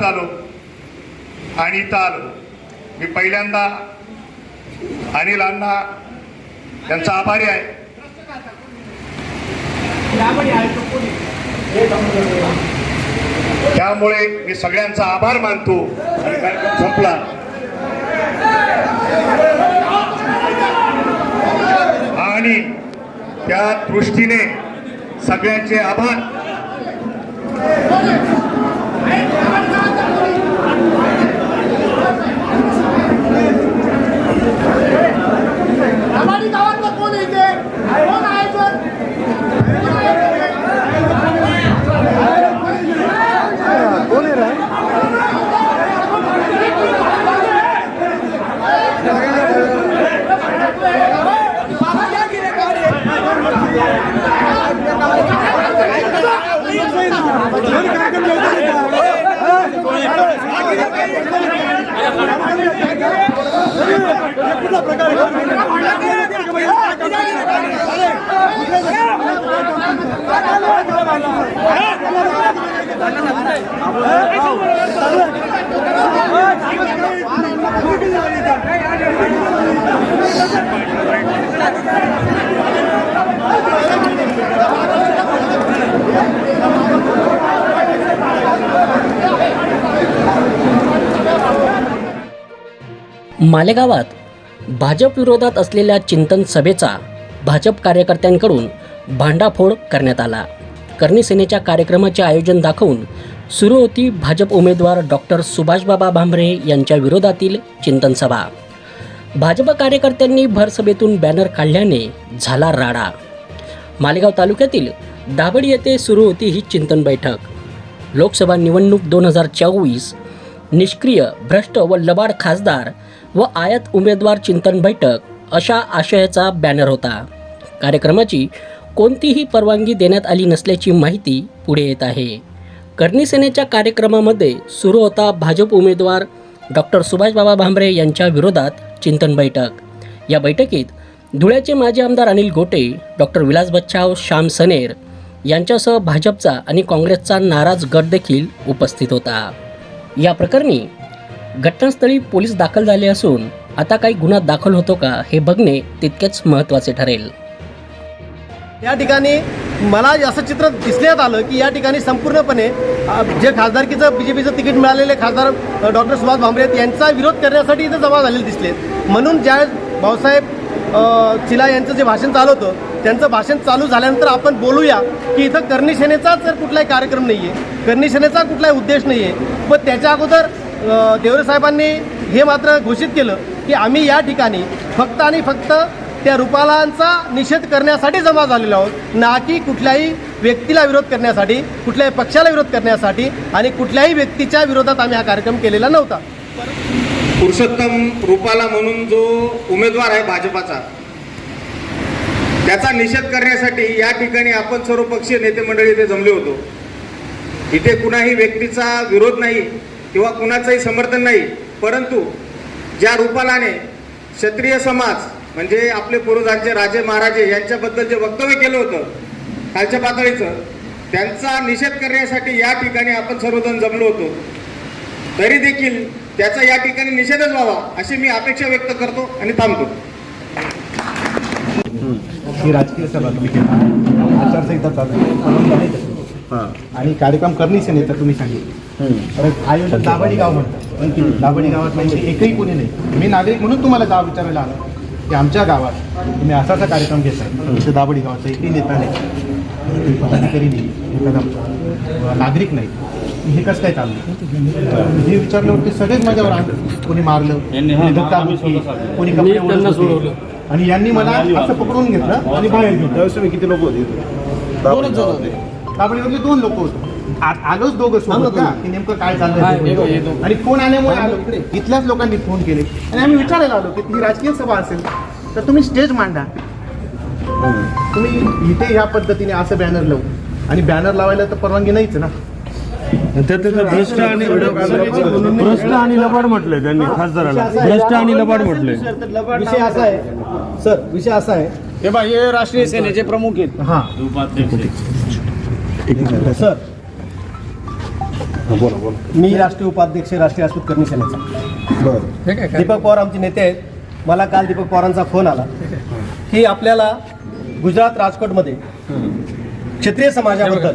झालो आणि इथं आलो. मी पहिल्यांदा अनिल अण्णा यांचा आभारी आहे. त्यामुळे मी सगळ्यांचा आभार मानतो. आणि कार्यक्रम संपला. आणि त्या दृष्टीने सगळ्यांचे आभार. Thank you. ప్రకారం मालेगावात भाजप विरोधात असलेल्या चिंतन सभेचा भाजप कार्यकर्त्यांकडून भांडाफोड करण्यात आला. करणी सेनेच्या कार्यक्रमाचे आयोजन दाखवून सुरू होती भाजप उमेदवार डॉक्टर सुभाषबाबा भांबरे यांच्या विरोधातील चिंतन सभा. भाजप कार्यकर्त्यांनी भरसभेतून बॅनर काढल्याने झाला राडा. मालेगाव तालुक्यातील दाभडी येथे सुरू होती ही चिंतन बैठक. लोकसभा निवडणूक दोन हजार चोवीस निष्क्रिय भ्रष्ट व लबाड खासदार व आयात उमेदवार चिंतन बैठक अशा आशयाचा बॅनर होता. कार्यक्रमाची कोणतीही परवानगी देण्यात आली नसल्याची माहिती पुढे येत आहे. करणीसेनेच्या कार्यक्रमामध्ये सुरू होता भाजप उमेदवार डॉक्टर सुभाषबाबा भांबरे यांच्या विरोधात चिंतन बैठक. या बैठकीत धुळ्याचे माजी आमदार अनिल गोटे डॉक्टर विलास बच्छाव श्याम सनेर यांच्यासह भाजपचा आणि काँग्रेसचा नाराज गट देखील उपस्थित होता. या प्रकरणी घटनास्थळी पोलीस दाखल झाले असून आता काही गुन्हा दाखल होतो का हे बघणे तितकेच महत्त्वाचे ठरेल. या ठिकाणी मला असं चित्र दिसण्यात आलं की या ठिकाणी संपूर्णपणे जे खासदारकीचं बी जे पीचं तिकीट मिळालेले खासदार डॉक्टर सुभाष भामरे यांचा विरोध करण्यासाठी इथं जमा झालेले दिसले म्हणून ज्या भाऊसाहेब चिला यांचं जे भाषण चालू होतं त्यांचं भाषण चालू झाल्यानंतर आपण बोलूया की इथं करणी सेनेचा जर कुठलाही कार्यक्रम नाही आहे करणी सेनेचा कुठलाही उद्देश नाही आहे पण त्याच्या अगोदर देवरे साहेबांनी हे मात्र घोषित केलं की आम्ही या ठिकाणी फक्त आणि फक्त त्या रुपालांचा निषेध करण्यासाठी जमा झालेलो आहोत ना की कुठल्याही व्यक्तीला विरोध करण्यासाठी कुठल्याही पक्षाला विरोध करण्यासाठी आणि कुठल्याही व्यक्तीच्या विरोधात आम्ही हा कार्यक्रम केलेला नव्हता. पुरुषोत्तम रुपाला म्हणून जो उमेदवार आहे भाजपाचा त्याचा निषेध करण्यासाठी या ठिकाणी आपण सर्व पक्षीय नेते मंडळी इथे जमले होतो. इथे कुणाही व्यक्तीचा विरोध नाही. किंवा कुणाचंही समर्थन नाही परंतु ज्या रूपालाने क्षत्रिय समाज म्हणजे आपले पूर्वजांचे राजे महाराजे यांच्याबद्दल जे वक्तव्य केलं होतं खालच्या पातळीचं त्यांचा निषेध करण्यासाठी या ठिकाणी आपण सर्वजण जमलो होतो. तरी देखील त्याचा या ठिकाणी निषेधच व्हावा अशी मी अपेक्षा व्यक्त करतो आणि थांबतो. ही राजकीय सभा तुम्ही केला. आचारसंहिता चालू. आणि कार्यक्रम करणी सेनेचा तुम्ही सांगितलं. परत आयोजक दाभाडी गाव म्हणतात. दाभाडी गावात म्हणजे एकही कोणी नाही. मी नागरिक म्हणून तुम्हाला गाव विचारायला आलो. की आमच्या गावात तुम्ही असा असा कार्यक्रम घेताय. इथे दाभाडी गावाचा एकही नेता नाही. पदाधिकारी नाही. एखादा नागरिक नाही. हे कसं काय चाललं? हे विचारल्यावरती सगळेच माझ्यावर आले. कोणी मारलं कोणी कपडे होते. आणि यांनी मला असं पकडून घेतलं आणि बाहेर घेतलं किती लोक होते दाबडीवरले दोन लोक होते. आ- आलोच दोघं सोबत का की नेमकं काय चाललंय आणि फोन आल्यामुळे आलो. इकडे इथल्याच लोकांनी फोन केले. आणि आम्ही विचारायला आलो की ही राजकीय सभा असेल तर तुम्ही स्टेज मांडा. तुम्ही इथे ह्या पद्धतीने असं बॅनर लावू. आणि बॅनर लावायला तर परवानगी नाहीच ना. भ्रष्ट आणि भ्रष्ट आणि लबाड म्हटलंय त्यांनी खासदाराला. भ्रष्ट आणि लबाड म्हटलंय. विषय असा आहे. सर विषय असा आहे. हे बा हे राष्ट्रीय सेनेचे प्रमुख आहेत. हां. सर बोला बोला. मी राष्ट्रीय उपाध्यक्ष राष्ट्रीय राजपूत करणी सेनेचा. बरं. दीपक पवार आमचे नेते आहेत. मला काल दीपक पवारांचा फोन आला की आपल्याला गुजरात राजकोटमध्ये क्षत्रिय समाजाबद्दल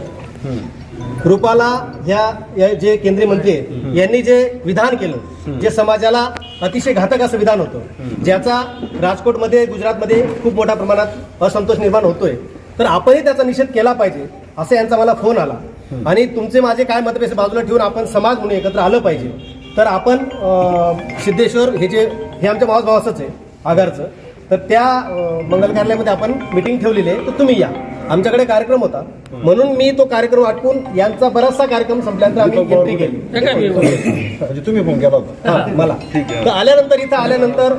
रुपाला ह्या या जे केंद्रीय मंत्री आहेत यांनी जे विधान केलं जे समाजाला अतिशय घातक असं विधान होतं ज्याचा राजकोटमध्ये गुजरातमध्ये खूप मोठ्या प्रमाणात असंतोष निर्माण होतोय तर आपणही त्याचा निषेध केला पाहिजे असं यांचा मला फोन आला. आणि तुमचे माझे काय मतभेद बाजूला ठेवून आपण समाज म्हणून एकत्र आलं पाहिजे. तर आपण सिद्धेश्वर हे जे हे आमच्या मावस भावाचंच आहे आगारचं. तर त्या मंगल कार्यालयामध्ये आपण मिटिंग ठेवलेली आहे. तर तुम्ही या. आमच्याकडे कार्यक्रम होता. म्हणून मी तो कार्यक्रम आटपून यांचा बराचसा कार्यक्रम संपल्यानंतर आम्ही एंट्री केली. म्हणजे तुम्ही फोन केला होता मला. तर आल्यानंतर इथं आल्यानंतर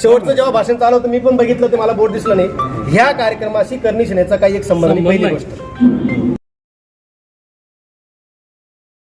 शेवटचं जेव्हा भाषण चालू होतं मी पण बघितलं ते मला बोर्ड दिसलं नाही. ह्या कार्यक्रमाशी कर्णी सेनेचा काही एक संबंध नाही. पहिली गोष्ट.